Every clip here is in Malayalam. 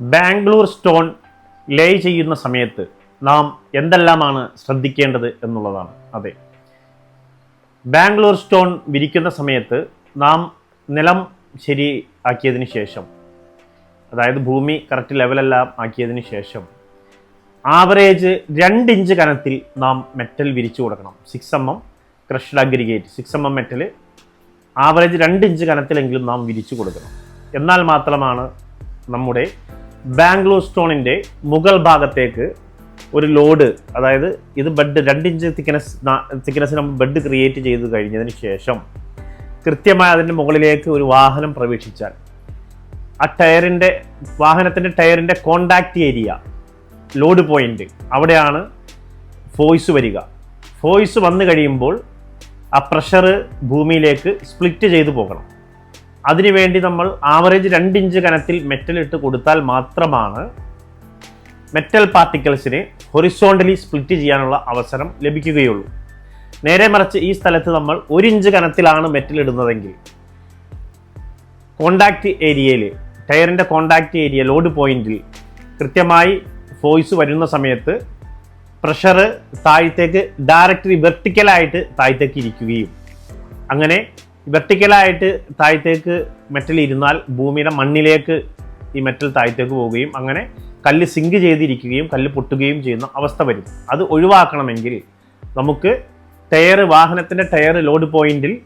ബാംഗ്ലൂർ സ്റ്റോൺ ലേ ചെയ്യുന്ന സമയത്ത് നാം എന്തെല്ലാമാണ് ശ്രദ്ധിക്കേണ്ടത് എന്നുള്ളതാണ്. അതെ. ബാംഗ്ലൂർ സ്റ്റോൺ വിരിക്കുന്ന സമയത്ത് നാം നിലം ശരിയാക്കിയതിന് ശേഷം അതായത് ഭൂമി കറക്റ്റ് ലെവലെല്ലാം ആക്കിയതിന് ശേഷം ആവറേജ് രണ്ട് ഇഞ്ച് കനത്തിൽ നാം മെറ്റൽ വിരിച്ചു കൊടുക്കണം. Six M M crushed aggregate six M M metal average രണ്ട് ഇഞ്ച് കനത്തിലെങ്കിലും നാം വിരിച്ചു കൊടുക്കണം. എന്നാൽ മാത്രമാണ് നമ്മുടെ ബാംഗ്ലൂർ സ്റ്റോണിന്റെ മുകൾ ഭാഗത്തേക്ക് ഒരു ലോഡ് അതായത് ഇത് ബെഡ് രണ്ട് ഇഞ്ച് തിക്നെസ് തിക്നെസ് നമ്മൾ ബെഡ് ക്രിയേറ്റ് ചെയ്ത് കഴിഞ്ഞതിന് ശേഷം കൃത്യമായി അതിന്റെ മുകളിലേക്ക് ഒരു വാഹനം പ്രവേശിച്ചാൽ ആ ടയറിന്റെ വാഹനത്തിന്റെ ടയറിന്റെ കോണ്ടാക്റ്റ് ഏരിയ ലോഡ് പോയിന്റ് അവിടെയാണ് ഫോയ്സ് വരിക. ഫോയ്സ് വന്നു കഴിയുമ്പോൾ ആ പ്രഷർ ഭൂമിയിലേക്ക് സ്പ്ലിറ്റ് ചെയ്തു പോകണം. അതിനുവേണ്ടി നമ്മൾ ആവറേജ് രണ്ട് ഇഞ്ച് കനത്തിൽ മെറ്റൽ ഇട്ട് കൊടുത്താൽ മാത്രമാണ് മെറ്റൽ പാർട്ടിക്കിൾസിനെ ഹൊറിസോണ്ടലി സ്പ്ലിറ്റ് ചെയ്യാനുള്ള അവസരം ലഭിക്കുകയുള്ളൂ. നേരെ മറിച്ച് ഈ സ്ഥലത്ത് നമ്മൾ ഒരു ഇഞ്ച് കനത്തിലാണ് മെറ്റൽ ഇടുന്നതെങ്കിൽ കോണ്ടാക്റ്റ് ഏരിയയിൽ ടയറിന്റെ കോണ്ടാക്റ്റ് ഏരിയ ലോഡ് പോയിന്റിൽ കൃത്യമായി ഫോഴ്സ് വരുന്ന സമയത്ത് പ്രഷർ താഴത്തേക്ക് ഡയറക്റ്റ്ലി വെർട്ടിക്കലായിട്ട് താഴത്തേക്ക് ഇരിക്കുകയും. അങ്ങനെ വെർട്ടിക്കലായിട്ട് താഴത്തേക്ക് മെറ്റൽ ഇരുന്നാൽ ഭൂമിയുടെ മണ്ണിലേക്ക് ഈ മെറ്റൽ താഴത്തേക്ക് പോവുകയും അങ്ങനെ കല്ല് സിങ്ക് ചെയ്തിരിക്കുകയും കല്ല് പൊട്ടുകയും ചെയ്യുന്ന അവസ്ഥ വരും. അത് ഒഴിവാക്കണമെങ്കിൽ നമുക്ക് ടയർ വാഹനത്തിന്റെ ടയർ ലോഡ് പോയിന്റിൽ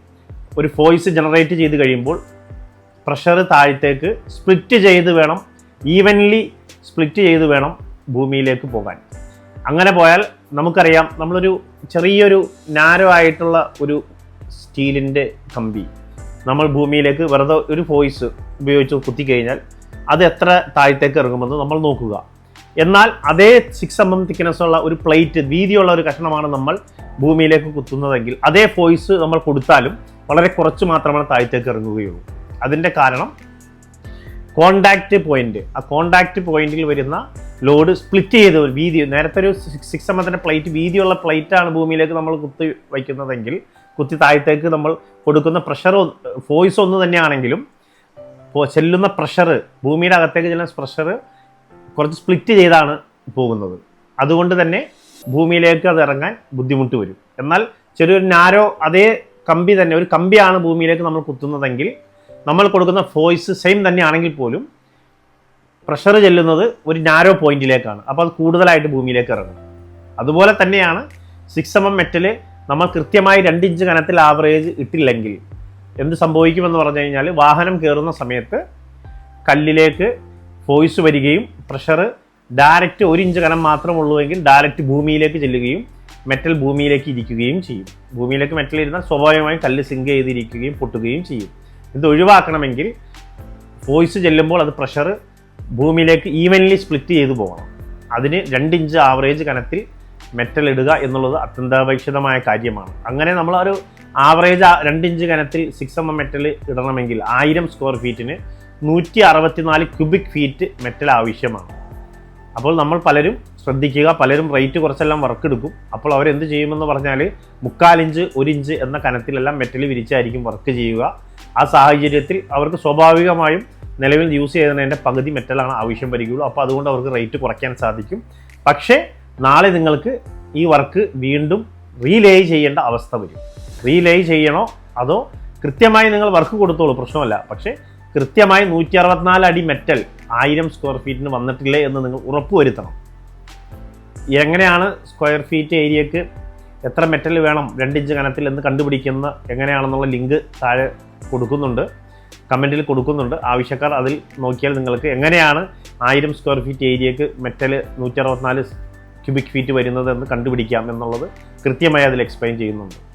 ഒരു ഫോഴ്സ് ജനറേറ്റ് ചെയ്ത് കഴിയുമ്പോൾ പ്രഷർ താഴത്തേക്ക് സ്പ്ലിറ്റ് ചെയ്ത് വേണം ഈവൻലി സ്പ്ലിറ്റ് ചെയ്ത് വേണം ഭൂമിയിലേക്ക് പോകാൻ. അങ്ങനെ പോയാൽ നമുക്കറിയാം നമ്മളൊരു ചെറിയൊരു നാരോ ആയിട്ടുള്ള ഒരു സ്റ്റീലിന്റെ കമ്പി. നമ്മൾ ഭൂമിയിലേക്ക് വെറുതെ ഒരു ഫോഴ്സ് ഉപയോഗിച്ച് കുത്തിക്കഴിഞ്ഞാൽ അത് എത്ര താഴത്തേക്ക് ഇറങ്ങുമെന്ന് നമ്മൾ നോക്കുക. എന്നാൽ അതേ സിക്സ് എം എം തിക്നെസ് ഉള്ള ഒരു പ്ലേറ്റ് വീതിയുള്ള ഒരു കഷ്ണമാണ് നമ്മൾ ഭൂമിയിലേക്ക് കുത്തുന്നതെങ്കിൽ അതേ ഫോഴ്സ് നമ്മൾ കൊടുത്താലും വളരെ കുറച്ച് മാത്രമാണ് താഴത്തേക്ക് ഇറങ്ങുകയുള്ളൂ. അതിന്റെ കാരണം കോണ്ടാക്റ്റ് പോയിന്റ് ആ കോണ്ടാക്റ്റ് പോയിന്റിൽ വരുന്ന ലോഡ് സ്പ്ലിറ്റ് ചെയ്ത ഒരു വീതി നേരത്തെ ഒരു സിക്സ് എം എത്തിന്റെ പ്ലേറ്റ് വീതിയുള്ള പ്ലേറ്റാണ് ഭൂമിയിലേക്ക് നമ്മൾ കുത്തി വയ്ക്കുന്നതെങ്കിൽ കുത്തി താഴത്തേക്ക് നമ്മൾ കൊടുക്കുന്ന പ്രഷർ ഫോഴ്സ് ഒന്ന് തന്നെയാണെങ്കിലും ചെല്ലുന്ന പ്രഷർ ഭൂമിയുടെ അകത്തേക്ക് ചെല്ലുന്ന പ്രഷർ കുറച്ച് സ്പ്ലിറ്റ് ചെയ്താണ് പോകുന്നത്. അതുകൊണ്ട് തന്നെ ഭൂമിയിലേക്ക് അത് ഇറങ്ങാൻ ബുദ്ധിമുട്ട് വരും. എന്നാൽ ചെറിയൊരു നാരോ അതേ കമ്പി തന്നെ ഒരു കമ്പിയാണ് ഭൂമിയിലേക്ക് നമ്മൾ കുത്തുന്നതെങ്കിൽ നമ്മൾ കൊടുക്കുന്ന ഫോഴ്സ് സെയിം തന്നെയാണെങ്കിൽ പോലും പ്രഷർ ചെല്ലുന്നത് ഒരു നാരോ പോയിന്റിലേക്കാണ് അപ്പോൾ അത് കൂടുതലായിട്ട് ഭൂമിയിലേക്ക് ഇറങ്ങും. അതുപോലെ തന്നെയാണ് സിക്സ് എം എം മെറ്റൽ നമ്മൾ കൃത്യമായി രണ്ട് ഇഞ്ച് കനത്തിൽ ആവറേജ് ഇട്ടില്ലെങ്കിൽ എന്ത് സംഭവിക്കുമെന്ന് പറഞ്ഞു കഴിഞ്ഞാൽ വാഹനം കയറുന്ന സമയത്ത് കല്ലിലേക്ക് ഫോഴ്സ് വരികയും പ്രഷർ ഡയറക്റ്റ് ഒരു ഇഞ്ച് കനം മാത്രമുള്ളൂവെങ്കിൽ ഡയറക്റ്റ് ഭൂമിയിലേക്ക് ചെല്ലുകയും മെറ്റൽ ഭൂമിയിലേക്ക് ഇരിക്കുകയും ചെയ്യും. ഭൂമിയിലേക്ക് മെറ്റൽ ഇരുന്നാൽ സ്വാഭാവികമായും കല്ല് സിങ്ക് ചെയ്തിരിക്കുകയും പൊട്ടുകയും ചെയ്യും. ഇത് ഒഴിവാക്കണമെങ്കിൽ ഫോഴ്സ് ചെല്ലുമ്പോൾ അത് പ്രഷർ ഭൂമിയിലേക്ക് ഈവൻലി സ്പ്ലിറ്റ് ചെയ്തു പോകണം. അതിന് രണ്ട് ഇഞ്ച് ആവറേജ് കനത്തിൽ മെറ്റൽ ഇടുക എന്നുള്ളത് അത്യന്താപേക്ഷിതമായ കാര്യമാണ്. അങ്ങനെ നമ്മൾ ഒരു ആവറേജ് രണ്ട് ഇഞ്ച് കനത്തിൽ സിക്സ് എം എം മെറ്റൽ ഇടണമെങ്കിൽ ആയിരം സ്ക്വയർ ഫീറ്റിന് നൂറ്റി അറുപത്തിനാല് ക്യൂബിക് ഫീറ്റ് മെറ്റൽ ആവശ്യമാണ്. അപ്പോൾ നമ്മൾ പലരും ശ്രദ്ധിക്കുക പലരും റേറ്റ് കുറച്ചെല്ലാം വർക്ക് എടുക്കും. അപ്പോൾ അവർ എന്ത് ചെയ്യുമെന്ന് പറഞ്ഞാൽ മുക്കാലിഞ്ച് ഒരു ഇഞ്ച് എന്ന കനത്തിലെല്ലാം മെറ്റൽ വിരിച്ചായിരിക്കും വർക്ക് ചെയ്യുക. ആ സാഹചര്യത്തിൽ അവർക്ക് സ്വാഭാവികമായും നിലവിൽ യൂസ് ചെയ്യുന്നതിന്റെ പകുതി മെറ്റലാണ് ആവശ്യം വരികയുള്ളൂ. അപ്പോൾ അതുകൊണ്ട് അവർക്ക് റേറ്റ് കുറയ്ക്കാൻ സാധിക്കും. പക്ഷേ നാളെ നിങ്ങൾക്ക് ഈ വർക്ക് വീണ്ടും റീലേ ചെയ്യേണ്ട അവസ്ഥ വരും. റീലേ ചെയ്യണോ? അതോ കൃത്യമായി നിങ്ങൾ വർക്ക് കൊടുത്തോളൂ? പ്രശ്നമല്ല. പക്ഷേ കൃത്യമായി നൂറ്റി അറുപത്തിനാല് അടി മെറ്റൽ ആയിരം സ്ക്വയർ ഫീറ്റിന് വന്നിട്ടില്ലേ എന്ന് നിങ്ങൾ ഉറപ്പുവരുത്തണം എങ്ങനെയാണ് സ്ക്വയർ ഫീറ്റ് ഏരിയക്ക് എത്ര മെറ്റൽ വേണം? രണ്ടിഞ്ച് കനത്തിൽ എന്ന് കണ്ടുപിടിക്കുന്ന എങ്ങനെയാണെന്നുള്ള ലിങ്ക് താഴെ കൊടുക്കുന്നുണ്ട്. കമന്റിൽ കൊടുക്കുന്നുണ്ട്. ആവശ്യക്കാർ അതിൽ നോക്കിയാൽ നിങ്ങൾക്ക് എങ്ങനെയാണ് ആയിരം സ്ക്വയർ ഫീറ്റ് ഏരിയക്ക് മെറ്റൽ നൂറ്റി അറുപത്തിനാല് ക്യൂബിക് ഫീറ്റ് വരുന്നത് എന്ന് കണ്ടുപിടിക്കാം എന്നുള്ളത് കൃത്യമായി അതിൽ എക്സ്പ്ലെയിൻ ചെയ്യുന്നുണ്ട്.